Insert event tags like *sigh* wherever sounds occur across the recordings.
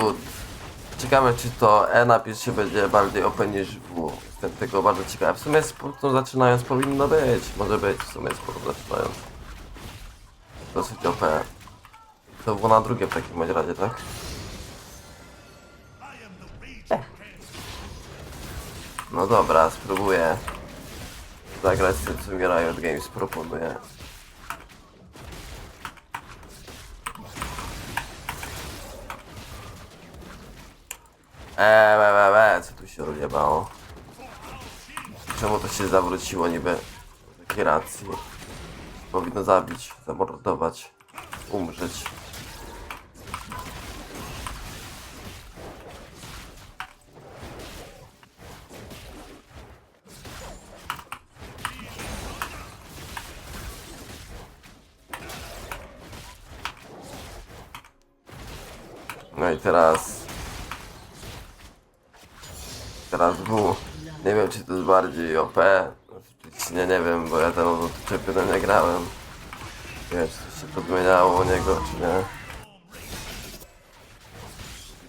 Good. Ciekawe czy to E napis się będzie bardziej open niż W. Jestem tego bardzo ciekawy. W sumie z zaczynając powinno być. Może być w sumie z zaczynając. Dosyć OP. To było na drugie w takim razie, tak? No dobra, spróbuję zagrać z tym, co mi Riot Games proponuje. Eee, co tu się rozjebało? Czemu to się zawróciło niby? Z jakiej racji? Powinno zabić, zamordować, umrzeć. No i teraz... Teraz W. Nie wiem czy to jest bardziej OP. Nie, nie wiem, bo ja ten od czempiona nie grałem. Nie wiem czy coś się podmieniało u niego, czy nie.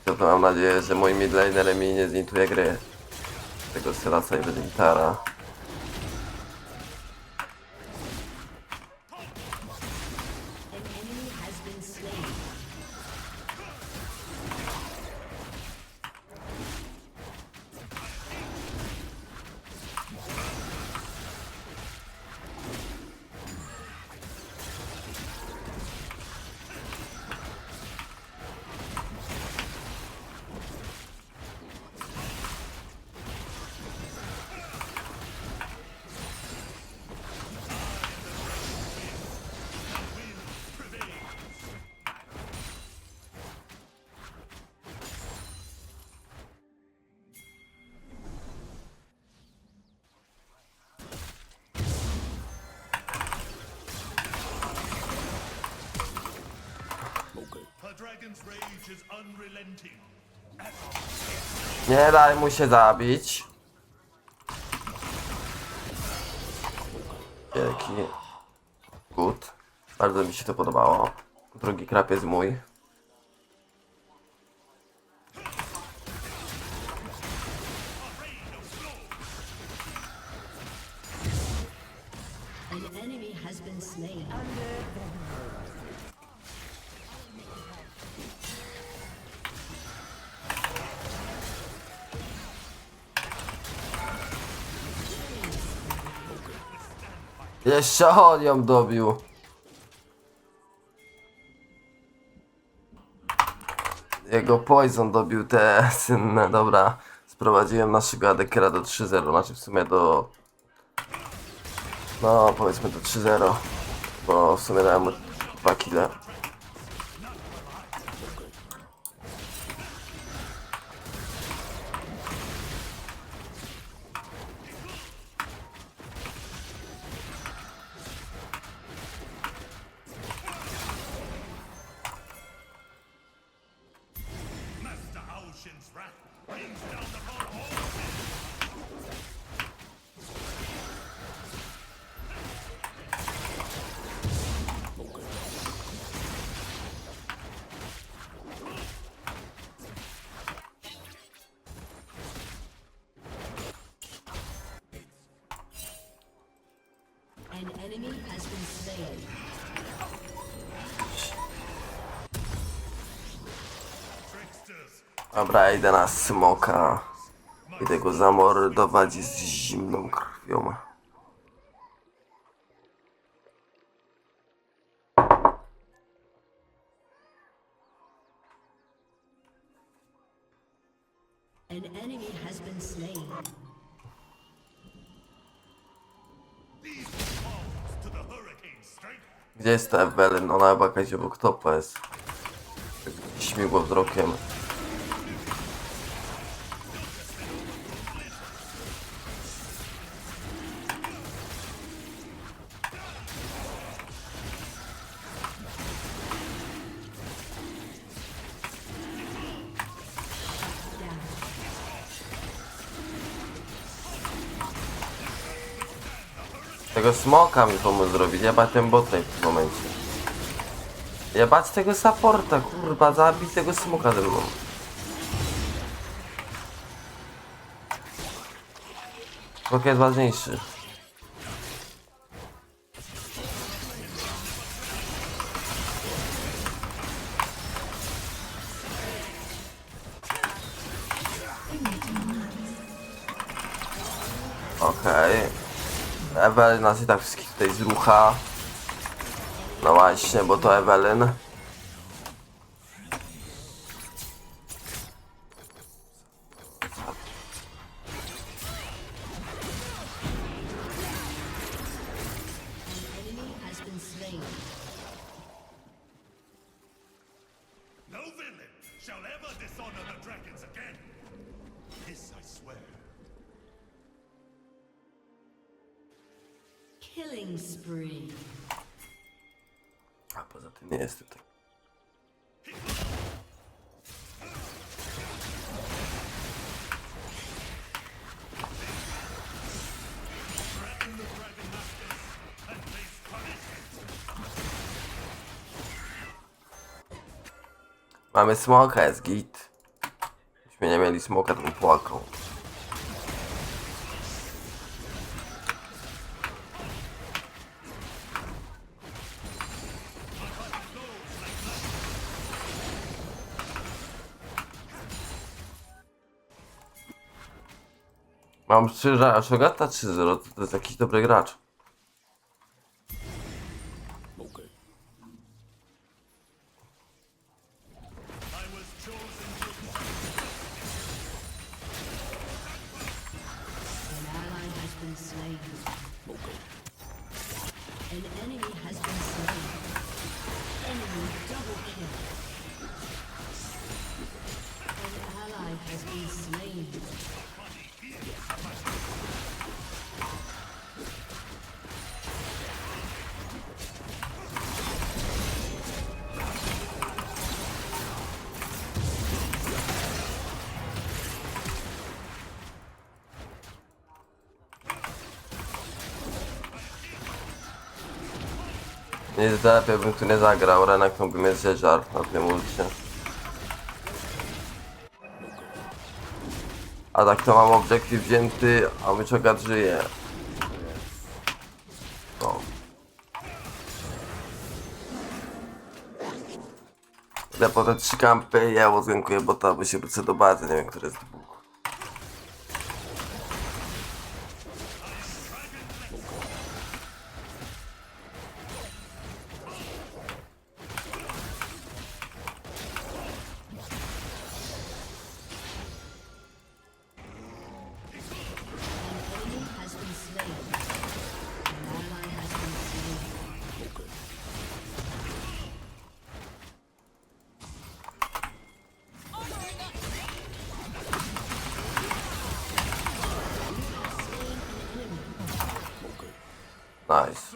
To, to mam nadzieję, że mój midlaner mi nie zintuje gry. Tego Sylasa i będzie. Nie daj mu się zabić. Wielki. Good. Bardzo mi się to podobało. Drugi krap jest mój. Jeszcze on ją dobił. Jego poison dobił te synne. Dobra, sprowadziłem naszego adekera do 3-0, znaczy w sumie do... No, powiedzmy do 3-0, bo w sumie dałem mu 2 kile. Dobra, idę na smoka. Idę go zamordować z zimną krwią. An enemy has been slain. Gdzie jest ta Evelyn? Ona chyba jakaś obok topa jest. Śmigło wzrokiem. Tego smoka mi pomóc zrobić, ja ten botlane w tym momencie. Ja bać tego supporta, kurwa, zabić tego smoka ze mną. Smoka jest ważniejszy. Ewelyn nas i tak wszystkich tutaj zrucha. No właśnie, bo to Ewelyn. Killing spree. A poza tym nie jest tutaj. Mamy smoka, jest git. Gdybyśmy nie mieli smoka, to bym płakał. Mam szczerze, a Shogata 3-0 to, to jest jakiś dobry gracz. Nie lepiej bym tu nie zagrał, Renek to by mnie zjeżdżał na tym ulcie. A tak to mam obiektyw wzięty, a Wyczogat żyje. No. Idę po te trzy kampy, ja odgankuję bota, bo się do bazy, nie wiem, który jest Nice.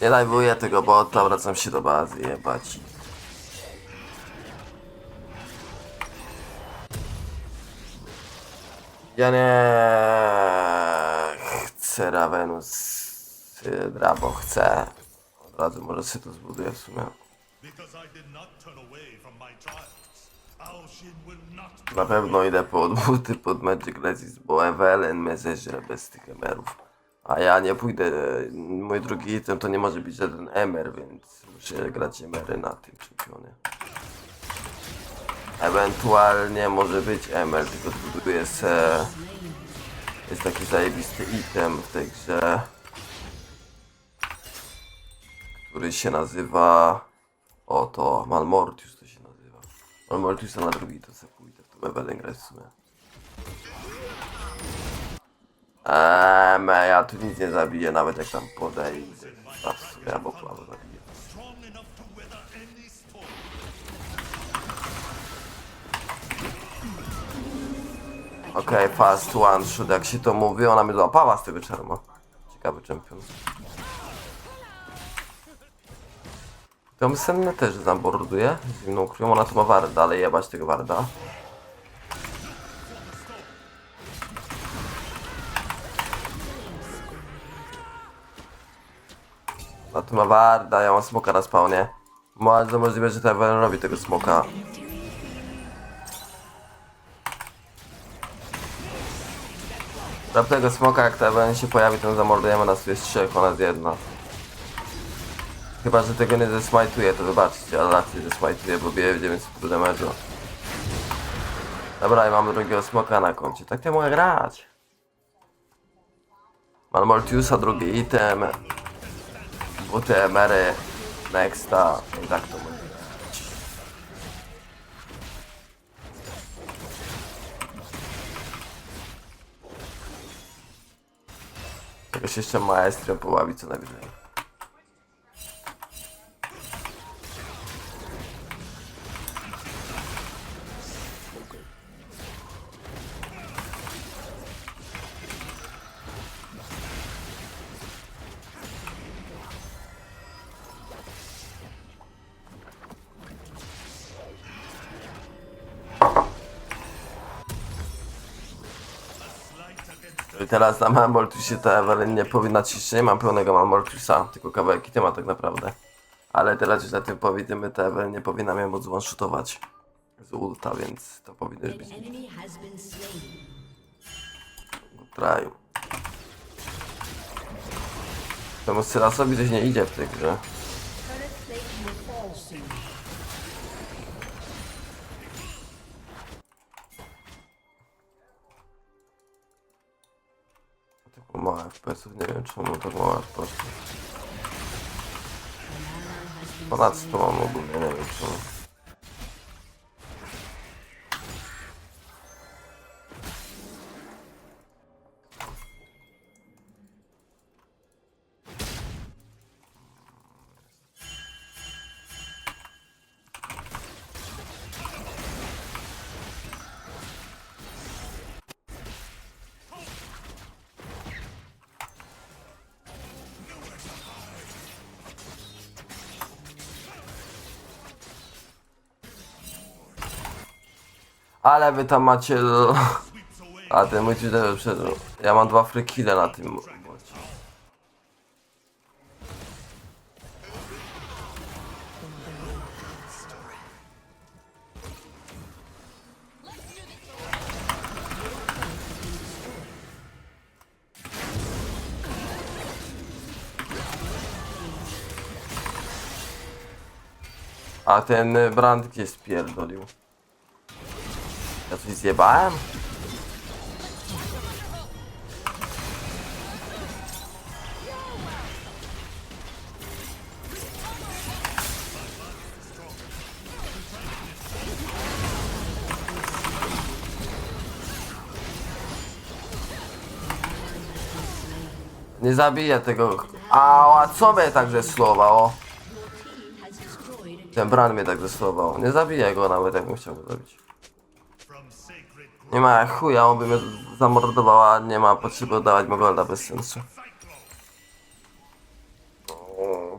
Nie live'uję tego bota, wracam się do bazy, jebać. Ja nie chcę Ravenus Drabo chcę. Od razu może sobie to zbuduję w sumie. Na pewno idę pod buty, pod Magic Resist, bo Evelyn mnie zeźle bez tych emerów. A ja nie pójdę, mój drugi item to nie może być żaden emer, więc muszę grać emery na tym czempionie. Ewentualnie może być emer, tylko zbuduję se... Jest taki zajebisty item w tej grze. Który się nazywa... Oto, Malmortius to się nazywa. Malmortiusa na drugi to sobie pójdę tą Evelyn grać w sumie. Eee, me, ja tu nic nie zabiję, nawet jak tam podejdę. A w sumie, albo albo zabiję. Okej, fast one shot, jak się to mówi, ona mnie złapała z tego czerma. Ciekawy czempion. Tą sennę też zamorduje zimną krwią, ona tu ma warda, ale jebać tego warda. A tu ma warda, ja mam smoka na spawnie. Bardzo możliwe, że Tavern robi tego smoka. Rab tego smoka, jak Tavern się pojawi, to zamordujemy nas, tu jest trzech, ona jest jedna. Chyba, że tego nie zesmajtuje, to wybaczcie, ale raczej zesmajtuje, bo bije w 900 damage'u. Dobra, i mamy drugiego smoka na koncie. Tak nie mogę grać. Mam Mortiusa, drugi item. Buty, emery, nexta. I tak to będzie. Jakoś jeszcze maestro poławi co najwyżej. I teraz na Malmortusie ta Evelyn nie powinna ci nie mam pełnego Malmortusa, tylko kawałek nie ma tak naprawdę. Ale teraz już na tym powiedzmy, ta Evelyn nie powinna mnie móc one-shootować z ulta, więc to powinno już być traju. Temu Syrasowi coś nie idzie w tej grze. Tak mało FPS-ów. Ponad 100 mam ogólnie, nie wiem czemu. Ale wy tam macie... A ten mój Twitter przeżył. Ja mam dwa free kille na tym bocie. A ten y, brand gdzie spierdolił? Ja coś zjebałem? Nie zabiję tego. Ała, co mnie tak zesłowało? Ten bran mnie tak zesłował. Nie zabiję go nawet, jakbym chciał go zabić. Nie ma chuja, on by mnie zamordowała, nie ma potrzeby oddawać mu golda bez sensu.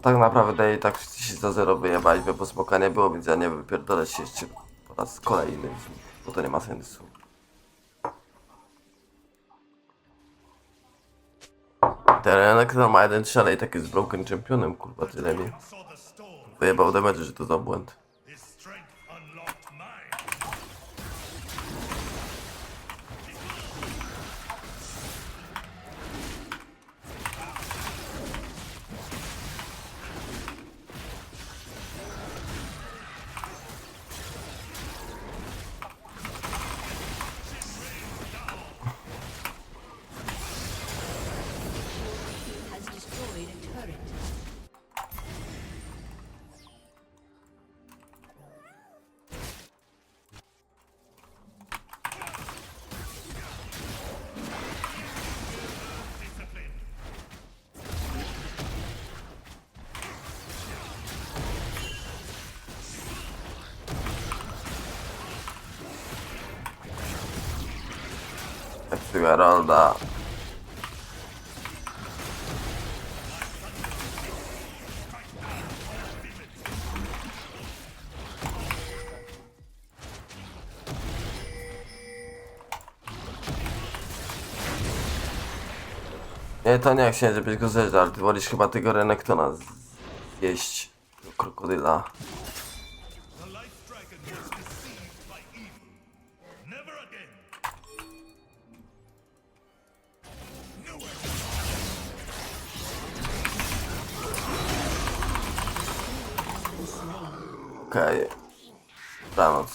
Tak naprawdę i tak wszyscy się za zero wyjebali, bo smoka nie było, więc ja nie wypierdolę się jeszcze po raz kolejny, bo to nie ma sensu. Terenek ma jeden strzał i tak jest broken championem, kurwa, tyle mi. Wyjebał damage, że to za błąd. Tego Herolda. Nie, to nie się żebyś go zeżarł, ty wolisz chyba tego Renektona zjeść. Krokodyla. Okej. Dobranoc.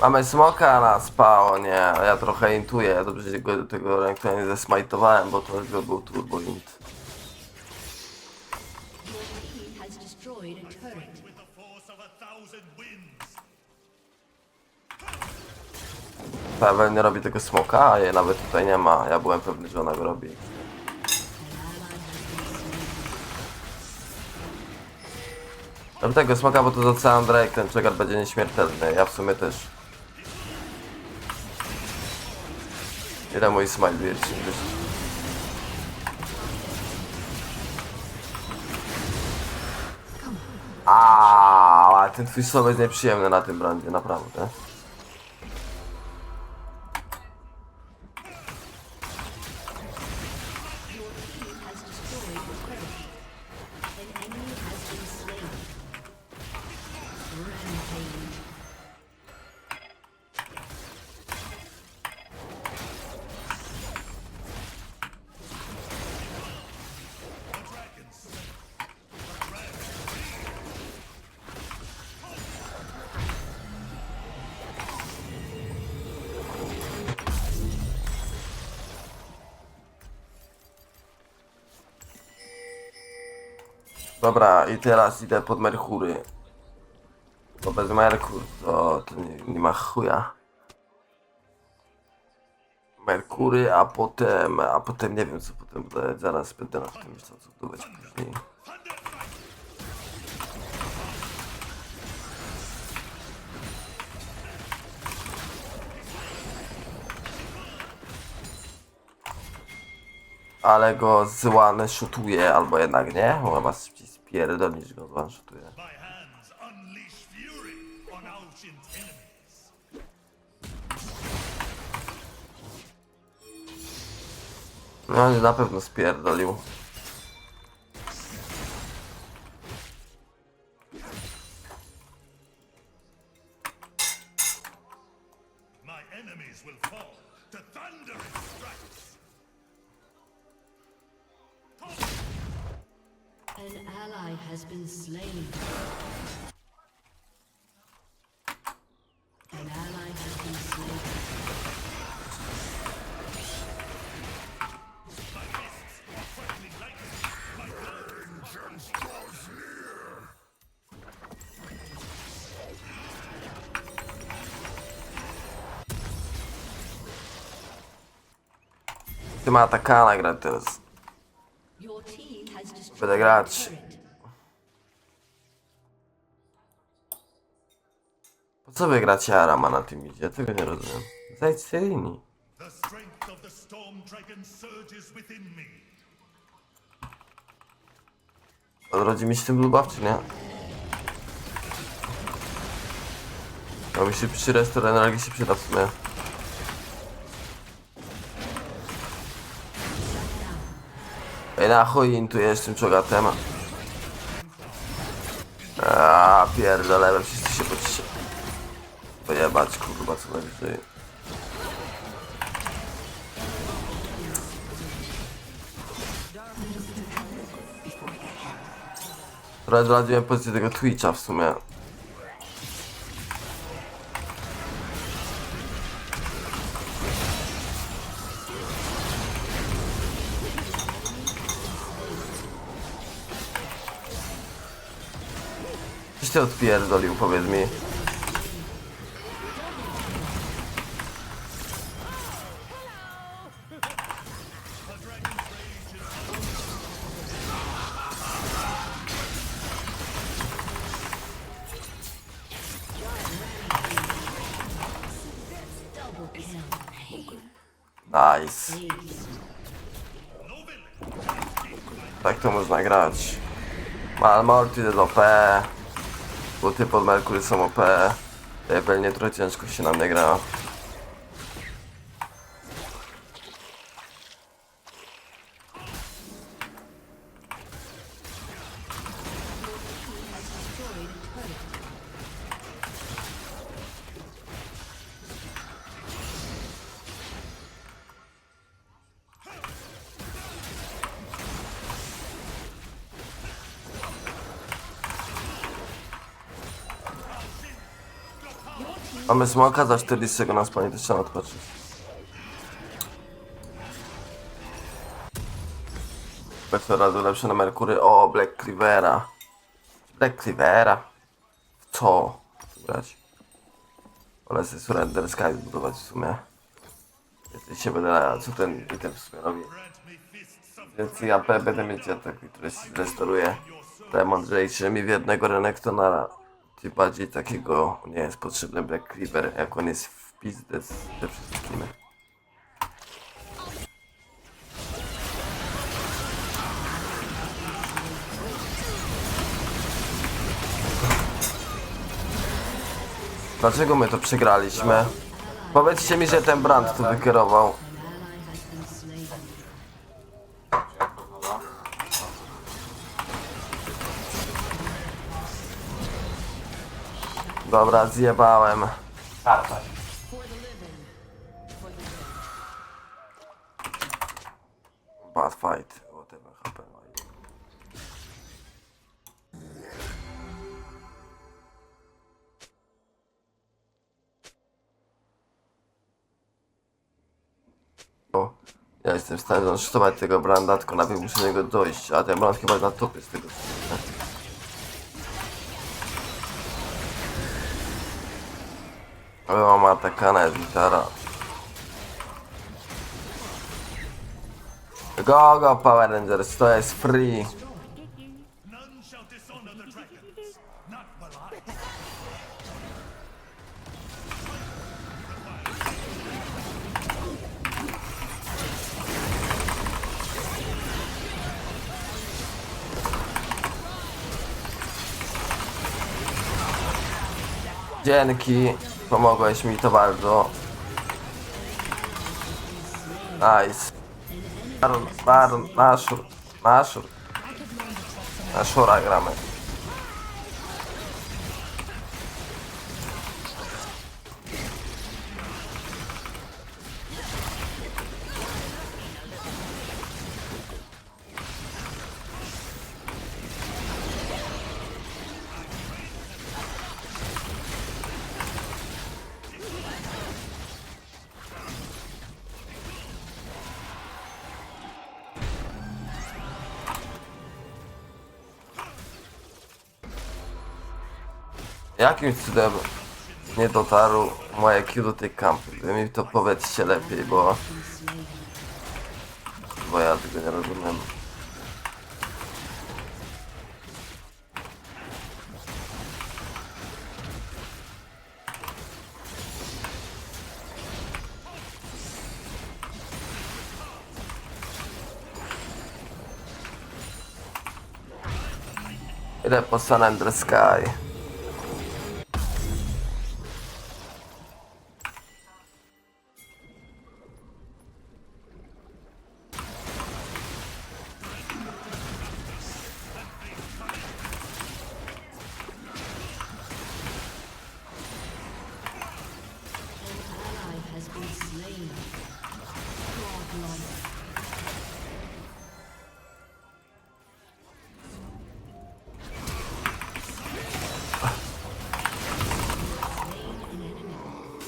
Mamy smoka na spawnie, a ja trochę intuję. Dobrze, że go do tego Renektona nie zesmajtowałem, bo to chyba był turbo int. Paweł nie robi tego smoka, a nawet tutaj nie ma. Ja byłem pewny, że ona go robi. Robię tego smoka, bo to za cały Drake, ten czegar będzie nieśmiertelny. Ja w sumie też. Ile mój smile wiecie? Aaaa, ten twój słowo jest nieprzyjemny na tym brandzie, naprawdę. Dobra, i teraz idę pod Merkury. Bo bez Merkur to, to nie, nie ma chuja. Merkury, a potem, a potem nie wiem co potem. Zaraz będę nad tym co budować później. Ale go złane szutuje, albo jednak nie? Chyba szybciej spierdolić go enemies. No nie na pewno spierdolił. Has been slain. An ally has been slain. Ty ma atakana grać teraz. Your team has destroyed Po co wy gracie Arama na tym idzie? Tego nie rozumiem. Zajdź z linii. Odrodzi mi się tym lubaw, czy nie? Mi się przy restore energii się przyda w sumie. Ej, na chuj intujesz tym czogatem. Aaa, pierdolę, wszyscy się podcie... Pojebać, kurwa, co najwyżej. Trochę zradziłem pozycję tego Twitcha w sumie. Coś ty odpierdolił, powiedz mi. Grać. Malmorty jest OP. Buty pod Merkury są OP. Pewnie trochę ciężko się nam nie gra. Mamy smoka za 40 sekund na spanie, też trzeba odpocząć. Bez razu lepsze na Merkury. O, Black Cleavera. Black Cleavera. Co? Grać. Wolę sobie Surrender Sky zbudować w sumie. Jeśli się będę co ten item w sumie robi. Więc ja będę mieć atak, który się restauruje. Te mądrzejszy mi w jednego Renektonara. Tym bardziej takiego nie jest potrzebny Black Cleaver, jak on jest w pizdę ze wszystkimi. Dlaczego my to przegraliśmy? Powiedzcie mi, że ten brand tu wykierował. Dobra, zjebałem. Tarczać. Bad fight. Whatever happened. O, ja jestem w stanie zaszczytować tego branda, tylko najpierw muszę do niego dojść, a ten brand chyba jest na topie z tego co Ale mam atakana jest gitara. Go, go, Power Rangers, to jest free. Dzięki, pomogłeś mi to bardzo. Nice. Baron, baron, naszur, naszur. Naszura gramy. Jakim cudem nie dotarł moje Q do tej kampy? Wy mi to powiedzcie lepiej, bo... Bo ja tego nie rozumiem. Idę po San Andreas Sky.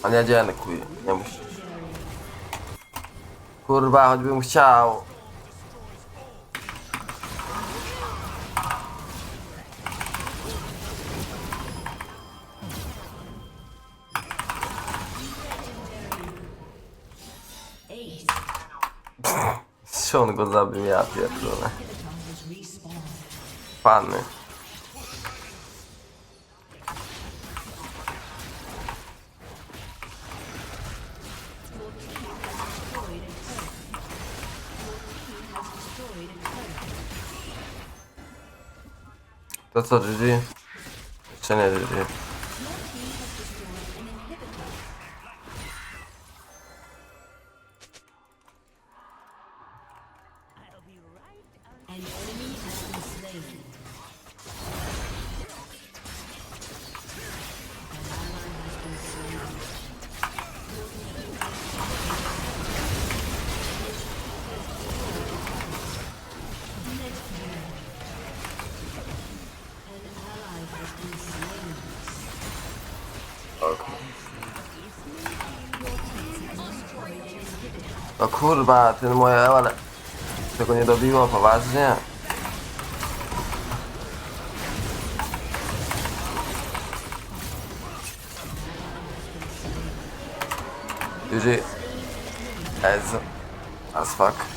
A nie dziękuję, nie musisz. Kurwa, choćbym chciał. Czy on *laughs* go zabił? Ja pierdolę. Pany. To co, GG? Jeszcze nie GG. O kurwa, ten moje ale tego nie dobiło, poważnie? GG. Ez. As fuck.